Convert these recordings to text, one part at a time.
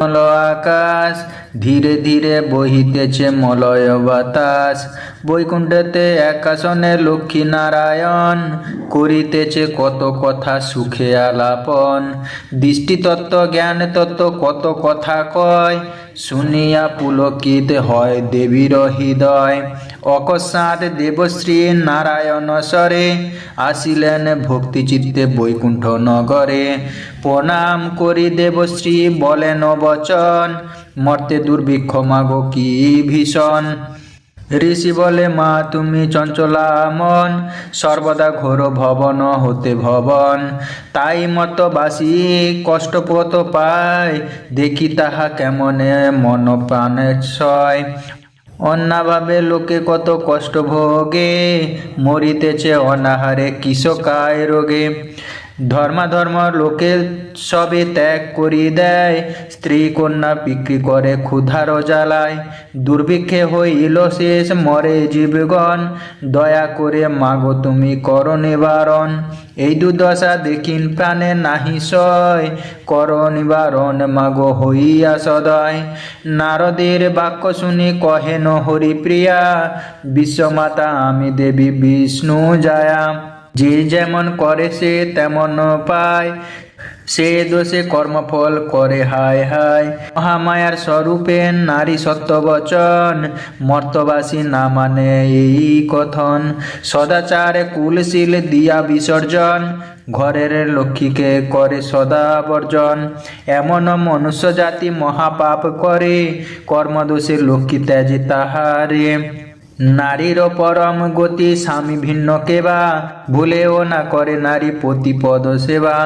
মল আকাশ, ধীরে ধীরে বহিতেছে মলয় বাতাস। বৈকুণ্ঠেতে একাশনে লক্ষ্মী নারায়ণ, করিতেছে কত কথা সুখে আলাপন। দৃষ্টিতত্ত্ব জ্ঞান তত্ত্ব কত কথা কয় শুনিয়া পুলকিত হয় দেবীর হৃদয়। অকস্মাৎ দেবশ্রী নারায়ণ সরে আসিলেন ভক্তিচিত্তে বৈকুণ্ঠ নগরে। প্রণাম করি দেবশ্রী, বলেন বচন, মর্তে দুর্ভিক্ষ মাগো কি ভীষণ। ঋষি বলে, মা, তুমি চঞ্চলা মন, সর্বদা ঘোর ভবন হতে ভবন। তাই মত বাসি কষ্টপত পায়, দেখি তাহা কেমনে মন প্রাণের ছয়। অন্নাভাবে লোকে কত কষ্ট ভোগে মরিতেছে অনাহারে কৃষকায় রোগে। ধর্মাধর্ম লোকে সবে ত্যাগ করি দেয়। স্ত্রী কন্যা বিক্রি করে ক্ষুধার জ্বালায়। দুর্ভিক্ষে হইল শেষ, মরে জীবগণ। দয়া করে মাগো তুমি কর নিবারণ। এই দুর্দশা দেখিন প্রাণে নাহি সয়। কর নিবারণ মাগো হইয়া সদয়। নারদের বাক্য শুনি কহেন হরিপ্রিয়া, বিশ্বমাতা আমি দেবী বিষ্ণু জায়া। যে যেমন করে সে তেমন পায়। সে দোষে কর্মফল করে, হায় হায়। মহামায়ার স্বরূপে নারী সত্য বচন মর্তবাসী না মানে এই কথন। সদাচারে কুলশীল দিয়া বিসর্জন, ঘরের লক্ষ্মীকে করে সদা বর্জন। এমন মনুষ্য জাতি মহাপাপ করে, কর্মদোষে লক্ষ্মী ত্যাজি তাহারে। নারীর পরম গতি স্বামী ভিন্ন কেবা, ভুলেও না করে নারী প্রতিপদ সেবা।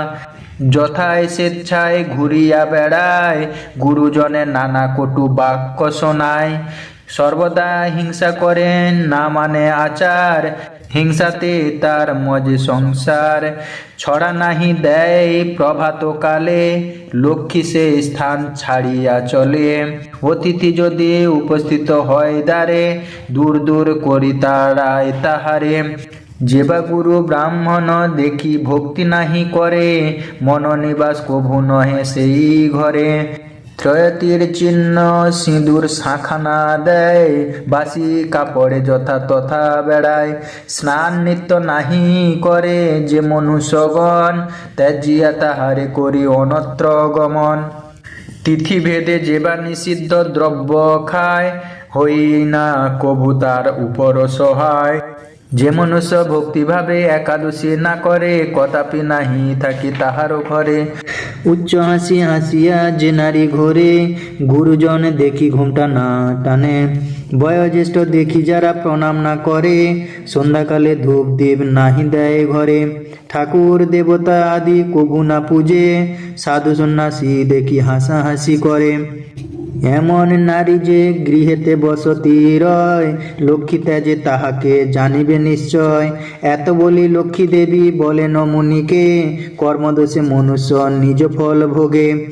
যথায় স্বেচ্ছায় ঘুরিয়া বেড়ায়, গুরুজনে নানা কটু বাক্য শোনায়। সর্বদা হিংসা করেন, না মানে আচার হিংসাতে তার মজে সংসার। ছড়া নাহি দেয় প্রভাত কালে লক্ষ্মী সে স্থান ছাড়িয়া চলে। অতিথি যদি উপস্থিত হয় দ্বারে, দূর দূর করি তারায় তাহারে। যেবা গুরু ব্রাহ্মণ দেখি ভক্তি নাহি করে, মনোনিবাস কভু নহে সেই ঘরে। ত্রয়তীর চিহ্ন সিঁদুর শাখানা দেয়। বাসি কাপড়ে যথা তথা বেড়ায়। স্নান নিত্য নাহি করে যে মনুষ্যগণ, ত্যাজিয়া তাহারে করি অনত্র গমন। তিথি ভেদে যেবা নিষিদ্ধ দ্রব্য খায়, হই না কভু তার উপর সহায়। যে মনুষ্য ভক্তিভাবে একাদশী না করে, কদাপি নাহি থাকি তাহারও ঘরে। উচ্চ হাসি হাসিয়া যে নারী ঘরে, গুরুজন দেখি ঘুমটা না টানে। বয়োজ্যেষ্ঠ দেখি যারা প্রণাম না করে, সন্ধ্যাকালে ধূপ দীপ নাহি দেয় ঘরে। ঠাকুর, দেবতা আদি কবু না পূজে, সাধু সন্ন্যাসী দেখি হাসাহাসি করে। এমন নারী যে গৃহেতে বসতি রয়, লক্ষ্মী ত্যাজে তাহাকে জানিবে নিশ্চয়। এত বলি লক্ষ্মী দেবী বলেন মুনিকে, কর্মদোষে মনুষ্য নিজ ফল ভোগে।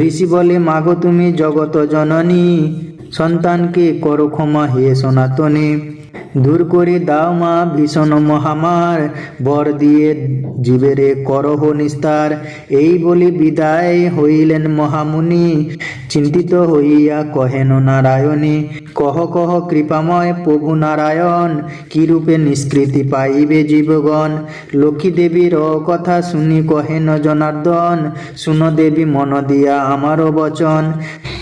ঋষি বলে, মাগো তুমি জগত জননী, সন্তানকে করো ক্ষমা হে সনাতনী। দূর করে দাও মা ভীষণ মহামার। বর দিয়ে জীবেরে করহ নিস্তার। এই বলি বিদায় হইলেন মহামুনি। চিন্তিত হইয়া কহেন নারায়ণী, কহ কহ কৃপাময় প্রভু নারায়ণ কি রূপে নিষ্কৃতি পাইবে জীবগণ? লক্ষ্মী দেবীর কথা শুনি কহেন জনার্দন, শুন দেবী মন দিয়া আমারও বচন।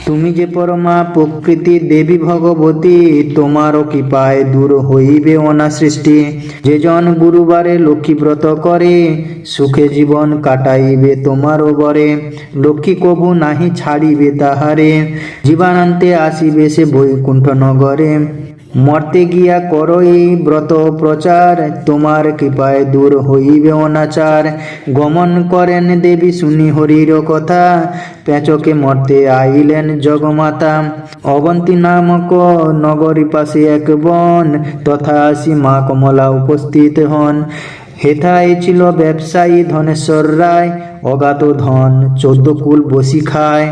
তুমি যে পরমা প্রকৃতি দেবী ভগবতী, তোমারও কৃপায় দূর হইবে অনা সৃষ্টি। যেজন গুরুবারে লক্ষ্মী ব্রত করে, সুখে জীবন কাটাইবে তোমার বরে লক্ষ্মী কবু নাহি ছাড়িবে তাহারে, জীবানান্তে আসিবে সে বৈকুণ্ঠ নগরে। মর্তে গিয়া করো এই ব্রত প্রচার, তোমার কৃপায় দূর হইবে অনাচার গমন করেন দেবী শুনি হরির কথা পেঁচকে মর্তে আইলেন জগমাতা। অবন্তী নামক নগরী পাশে এক বন তথা আসি মা কমলা উপস্থিত হন। হেথায় ছিল ব্যবসায়ী ধনেশ্বর রায় অগাত ধন, চোদ্দ কুল বসি খায়।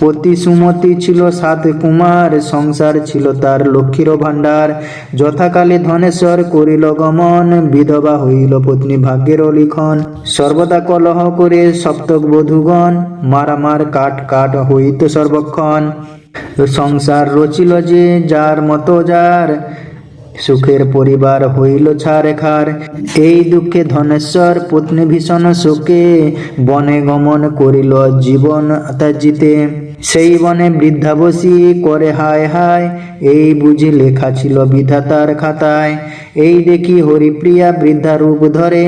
পতি সুমতি ছিল সাত কুমার, সংসার ছিল তার লক্ষ্মীর ভাণ্ডার। যথাকালে ধনেশ্বর করিল গমন, বিধবা হইল পত্নী ভাগ্যের লিখন। সর্বদা কলহ করে সপ্তক বধূগণ, মারামার কাট কাট হইত সর্বক্ষণ। সংসার রচিল যে, যার মতো যার সুখের পরিবার হইল ছাড় খার। এই দুঃখে ধনেশ্বর পত্নী ভীষণ শোকে। বনে গমন করিল জীবন জিতে। সেই বনে বৃদ্ধাবসী করে হায় হায়। এই বুঝি লেখা ছিল বিধাতার খাতায়। এই দেখি হরিপ্রিয়া বৃদ্ধা রূপ ধরে।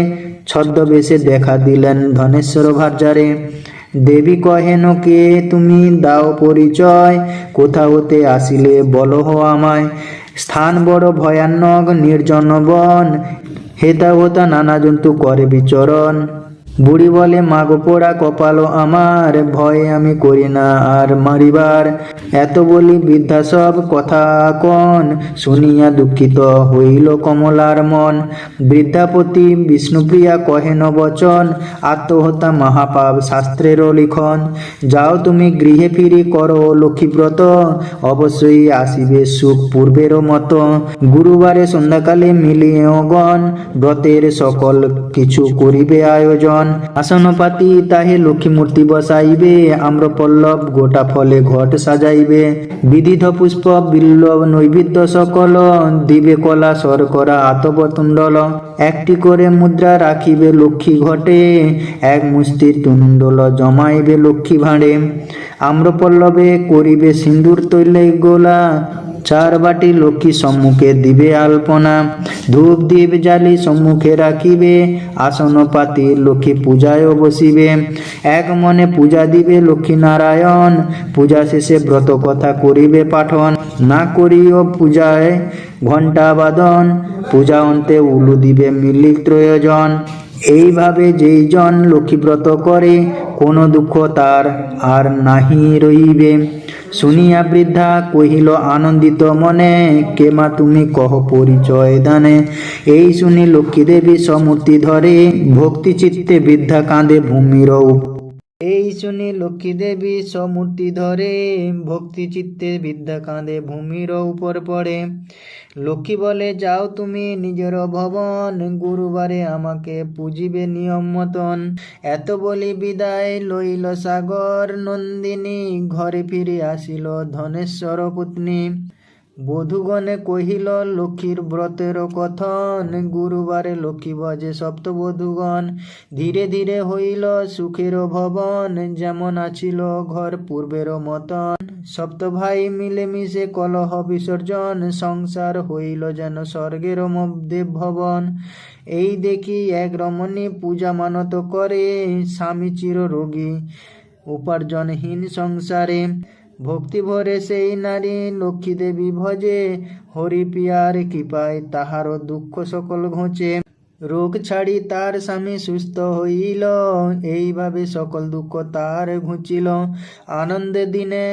ছদ্মবেশে দেখা দিলেন ধনেশ্বর ভার্যারে। দেবী কহেন, কে তুমি? দাও পরিচয়। কোথা হতে আসিলে বলো আমায়। স্থান বড় ভয়ানক নির্জন বন। হেতা হোতা নানা জন্তু করে বিচরণ। বুড়ি বলে, মাগো পোড়া কপাল আমার, ভয়ে আমি করি না আর মারিবার। এত বলি বৃদ্ধা সব কথা কন, শুনিয়া দুঃখিত হইল কমলার মন। বৃদ্ধাপতি বিষ্ণুপ্রিয়া কহেন বচন আত্মহত্যা মহাপাপ শাস্ত্রেরও লিখন। যাও তুমি গৃহে ফিরি, করো লক্ষ্মীব্রত, অবশ্যই আসিবে সুখ পূর্বেরও মতো। গুরুবারে সন্ধ্যাকালে মিলিয়ে গণ ব্রতের সকল কিছু করিবে আয়োজন। আসনপাতি তাহে লক্ষ্মী মূর্তি বসাইবে আম্র পল্লব গোটা ফলে ঘট সাজাইবে। বিবিধ পুষ্প বিল্ল নৈবেদ্য সকল, দিবে কলা, শর্করা আতপ তুণ্ডল একটি করে মুদ্রা রাখিবে লক্ষ্মী ঘটে, এক মুষ্টি তুণ্ডল জমাইবে লক্ষ্মী ভাঁড়ে। আম্রপল্লবে করিবে সিন্দুর তৈলে গোলা চার বাটি লক্ষ্মী সম্মুখে দিবে আলপনা, ধূপ দীপ জালি সম্মুখে রাখিবে আসন পাতি লক্ষ্মী পূজায় বসিবে। এক মনে পূজা দিবে লক্ষ্মী নারায়ণ, পূজা শেষে ব্রত কথা করিবে পাঠন। না করিও পূজায় ঘণ্টা বাদন, পূজা অন্তে উলু দিবে মিলি ত্রয়োজন এইভাবে যেই জন লক্ষ্মীব্রত করে, কোনো দুঃখ তার আর নাহি রইবে। শুনিয়া বৃদ্ধা কহিল, আনন্দিত মনে, কে মা তুমি কহ পরিচয় দানে? এই শুনি লক্ষ্মী দেবী সমূর্তি ধরে ভক্তি চিত্তে বৃদ্ধা কাঁদে, ভূমির এই শুনি লক্ষ্মী দেবী সমূর্তি ধরে, ভক্তি চিত্তে বিদ্যা কাঁদে ভূমির উপর পড়ে। লক্ষ্মী বলে, যাও তুমি নিজের ভবন, গুরুবারে আমাকে পুজিবে নিয়ম মতন। এত বলি বিদায় লইল সাগর, নন্দিনী ঘরে ফিরে আসিল ধনেশ্বর পত্নী বধূগণে কহিল, লক্ষ্মীর ব্রতের কথন, গুরুবারে লক্ষ্মী বজে সপ্তবধূগণ ধীরে ধীরে হইল সুখের ভবন, যেমন আছিল ঘর পূর্বের মতন। সপ্ত ভাই মিলে মিশে কলহ বিসর্জন, সংসার হইল যেন স্বর্গের দেব ভবন। এই দেখি এক রমণী পূজা মানত করে, স্বামী চির রোগী উপার্জনহীন সংসারে। ভক্তি ভরে সেই নারী লক্ষ্মী দেবী ভজে, হরি পিয়ার কৃপায় তাহার দুঃখ সকল ঘোচে। রোগ ছাড়ি তার স্বামী সুস্থ হইল, এইভাবে সকল দুঃখ তার ঘুচিল। আনন্দে দিনে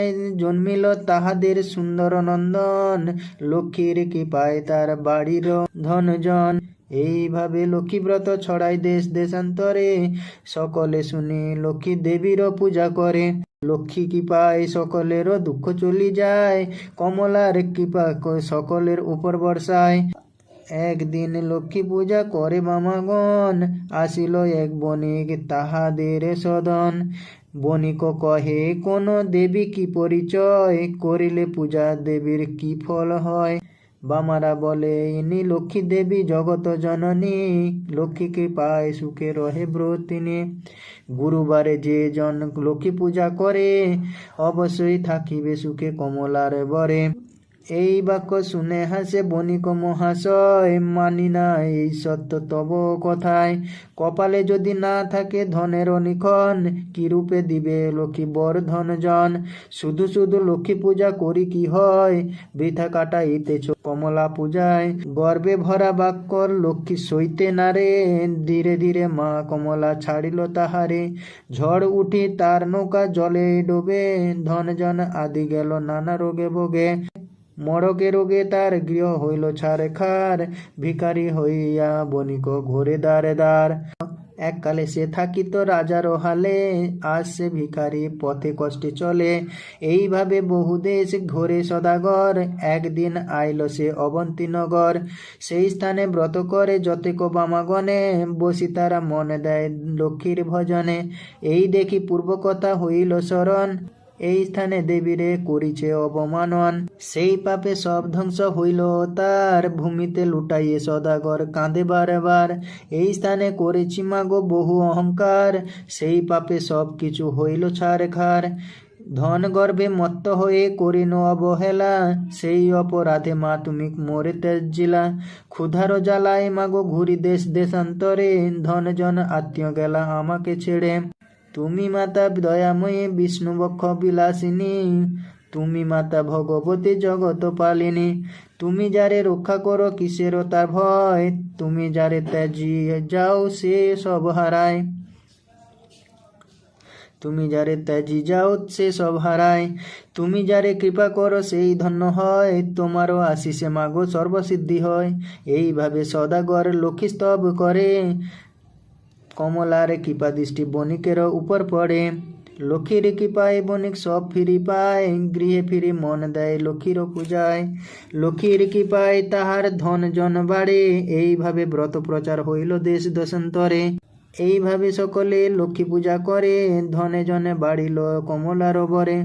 জন্মিল তাহাদের সুন্দর নন্দন, লক্ষ্মীর কৃপায় তার বাড়ির ধনজন। এইভাবে লক্ষ্মীব্রত ছড়াই দেশ দেশান্তরে, সকলে শুনে লক্ষ্মী দেবীর পূজা করে। লক্ষ্মী কৃপায় সকলেরও দুঃখ চলি যায়। কমলার কৃপা সকলের উপর বর্ষায়। একদিন লক্ষ্মী পূজা করে মামাগণ, আসিল এক বণিক তাহাদের সদন। বণিক কহে, কোন দেবী কি পরিচয়? করিলে পূজা দেবীর কি ফল হয়? বামারা বলে, ইনি লক্ষ্মী দেবী জগত জননী। লক্ষ্মী কৃপায় সুখে রহে ব্রতিনী। গুরুবারে যে জন লক্ষ্মী পূজা করে, অবশ্যই থাকিবে সুখে কমলার বরে। এই বাক্য শুনে হাসে বণিক মহাশয়, মানি না এই সত্য তব কথায়। কপালে যদি না থাকে ধনের অনিখন, কি রূপে দিবে লক্ষ্মী বর ধনজন শুধু শুধু লক্ষ্মী পূজা করি কি হয়? বৃথা কাটাইতেছ কমলা পূজায়। গর্বে ভরা বাক্যর লক্ষ্মী সইতে না রে, ধীরে ধীরে মা কমলা ছাড়িল তাহারে। ঝড় উঠি তার নৌকা জলে ডোবে, ধনজন আদি গেল নানা রোগে ভোগে। মরকে রোগে তার গৃহ হইল ছাড় খার, ভিখারি হইয়া বণিক ঘোরে দ্বারে দ্বার। এককালে সে থাকিত রাজার হালে, আজ সে ভিখারি পথে কষ্টে চলে। এইভাবে বহু দেশ ঘোরে সদাগর, একদিন আইল সে অবন্তীনগর। সেই স্থানে ব্রত করে যতেক বামাগণে, বসি তারা মনে দেয় লক্ষ্মীর ভজনে। এই দেখি পূর্ব কথা হইল স্মরণ এই স্থানে দেবীরে করিছে অবমানন সেই পাপে সব ধ্বংস হইল, তার ভূমিতে লুটাইয়ে সদাগর কাঁদে বারবার। এই স্থানে করেছি মাগো বহু অহংকার, সেই পাপে সব কিছু হইল ছাড়খার। ধন গর্ভে মত্ত হয়ে করিন অবহেলা, সেই অপরাধে মা তুমি মোরে তেজিলা ক্ষুধার জ্বালায় মাগো ঘুরি দেশ দেশান্তরে ধন জন আত্মীয় গেলা আমাকে ছেড়ে। তুমি মাতা দয়াময়ী বিষ্ণু বক্ষ বিলাসিনী, তুমি মাতা ভগবতী জগত পালিনী তুমি যারে রক্ষা করো কিসের তার ভয়, তুমি যারে ত্যাজি যাও সে সব হারায়। তুমি যারে ত্যাজি যাও সে সব হারায়। তুমি যারে কৃপা করো সেই ধন্য হয়, তোমারও আশিসে মাগো সর্বসিদ্ধি হয়। এইভাবে সদাগর লক্ষ্মী স্তব করে। কমলার কৃপা দৃষ্টি বণিকের উপর পড়ে। লক্ষ্মীর কৃপায় বণিক সব ফিরি পায়, গৃহে ফিরি মন দেয় লক্ষ্মীর পূজায়। লক্ষ্মীর কৃপায় তাহার ধন জন বাড়ে, এইভাবে ব্রত প্রচার হইল দেশ দেশান্তরে। এইভাবে সকলে লক্ষ্মী পূজা করে, ধনে জনে বাড়িল কমলার বরে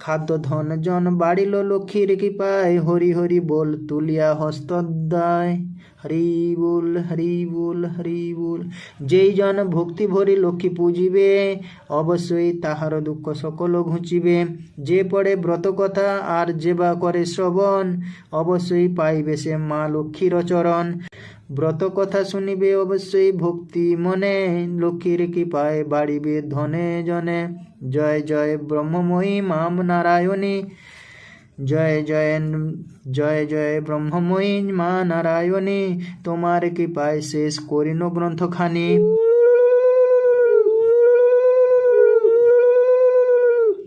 খাদ্য ধন জন বাড়িল লক্ষ্মীর কৃপায়, হরি হরি বল তুলিয়া হস্ত দায় হরি বল হরি বল হরি বল যেই জন ভক্তি ভরি লক্ষ্মী পূজিবে, অবশ্যই তাহার দুঃখ সকল ঘুচিবে। যে পড়ে ব্রত কথা আর যে বা করে শ্রবণ, অবশ্যই পাইবে সে মা লক্ষ্মীর চরণ। ব্রত কথা শুনিবে অবশ্যই ভক্তি মনে, লক্ষ্মীর কি কৃপায় বাড়িবে ধনে জনে। জয় জয় ব্রহ্মময়ী মাম নারায়ণী। জয় জয় জয় জয় ব্রহ্মময়ী মা নারায়ণী তোমার কৃপায় শেষ করিন গ্রন্থখানি।